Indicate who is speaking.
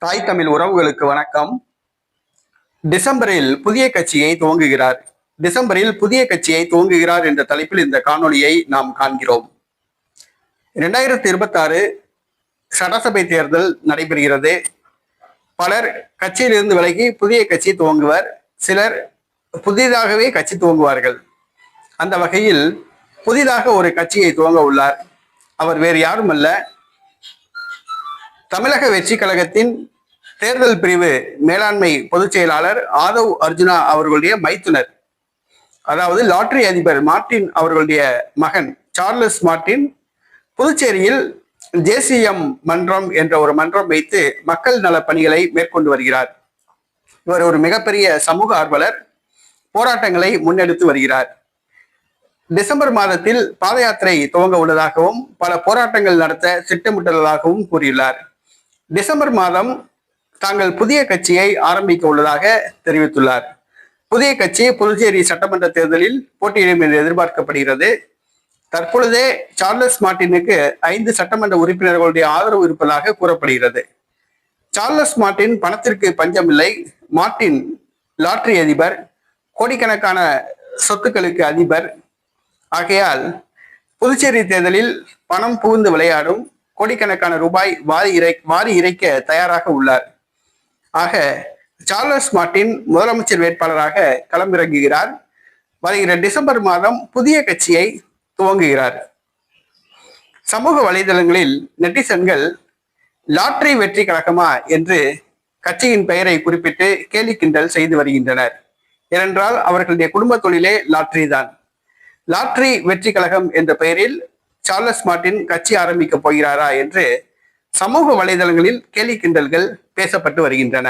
Speaker 1: தாய் தமிழ் உறவுகளுக்கு வணக்கம். டிசம்பரில் புதிய கட்சியை துவங்குகிறார். டிசம்பரில் புதிய கட்சியை துவங்குகிறார் என்ற தலைப்பில் இந்த காணொளியை நாம் காண்கிறோம். இரண்டாயிரத்தி இருபத்தாறு சட்டசபை தேர்தல் நடைபெறுகிறது. பலர் கட்சியிலிருந்து விலகி புதிய கட்சி துவங்குவர் சிலர் புதிதாகவே கட்சி துவங்குவார்கள். அந்த வகையில் புதிதாக ஒரு கட்சியை துவங்க உள்ளார். அவர் வேறு யாரும் அல்ல தமிழக வெற்றி கழகத்தின் தேர்தல் பிரிவு மேலாண்மை பொதுச் செயலாளர் ஆதவ் அர்ஜுனா அவர்களுடைய மைத்துனர். அதாவது லாட்டரி அதிபர் மார்ட்டின் அவர்களுடைய மகன் சார்லஸ் மார்ட்டின் புதுச்சேரியில் ஜேசிஎம் மன்றம் என்ற ஒரு மன்றம் வைத்து மக்கள் நல பணிகளை மேற்கொண்டு வருகிறார். இவர் ஒரு மிகப்பெரிய சமூக ஆர்வலர் போராட்டங்களை முன்னெடுத்து வருகிறார். டிசம்பர் மாதத்தில் பாத யாத்திரை துவங்க உள்ளதாகவும் பல போராட்டங்கள் நடத்த திட்டமிட்டுள்ளதாகவும் கூறியுள்ளார். டிசம்பர் மாதம் தாங்கள் புதிய கட்சியை ஆரம்பிக்க உள்ளதாக தெரிவித்துள்ளார். புதிய கட்சி புதுச்சேரி சட்டமன்ற தேர்தலில் போட்டியிடும் என்று எதிர்பார்க்கப்படுகிறது. தற்பொழுதே சார்லஸ் மார்ட்டினுக்கு ஐந்து சட்டமன்ற உறுப்பினர்களுடைய ஆதரவு இருப்பதாக கூறப்படுகிறது. சார்லஸ் மார்ட்டின் பணத்திற்கு பஞ்சமில்லை. மார்ட்டின் லாட்ரி அதிபர் கோடிக்கணக்கான சொத்துக்களுக்கு அதிபர். ஆகையால் புதுச்சேரி தேர்தலில் பணம் புகுந்து விளையாடும் கோடிக்கணக்கான ரூபாய் வாரி இறை வாரி இறைக்க தயாராக உள்ளார். ஆக சார்லஸ் மார்ட்டின் முதலமைச்சர் வேட்பாளராக களமிறங்குகிறார். வருகிற டிசம்பர் மாதம் புதிய கட்சியை துவங்குகிறார். சமூக வலைதளங்களில் நெட்டிசன்கள் லாட்ரி வெற்றி கழகமா என்று கட்சியின் பெயரை குறிப்பிட்டு கேலி கிண்டல் செய்து வருகின்றனர். ஏனென்றால் அவர்களுடைய குடும்ப தொழிலே லாட்ரி தான். லாட்ரி வெற்றி கழகம் என்ற பெயரில் சார்லஸ் மார்ட்டின் கட்சி ஆரம்பிக்க போகிறாரா என்று சமூக வலைதளங்களில் கேலி கிண்டல்கள் பேசப்பட்டு வருகின்றன.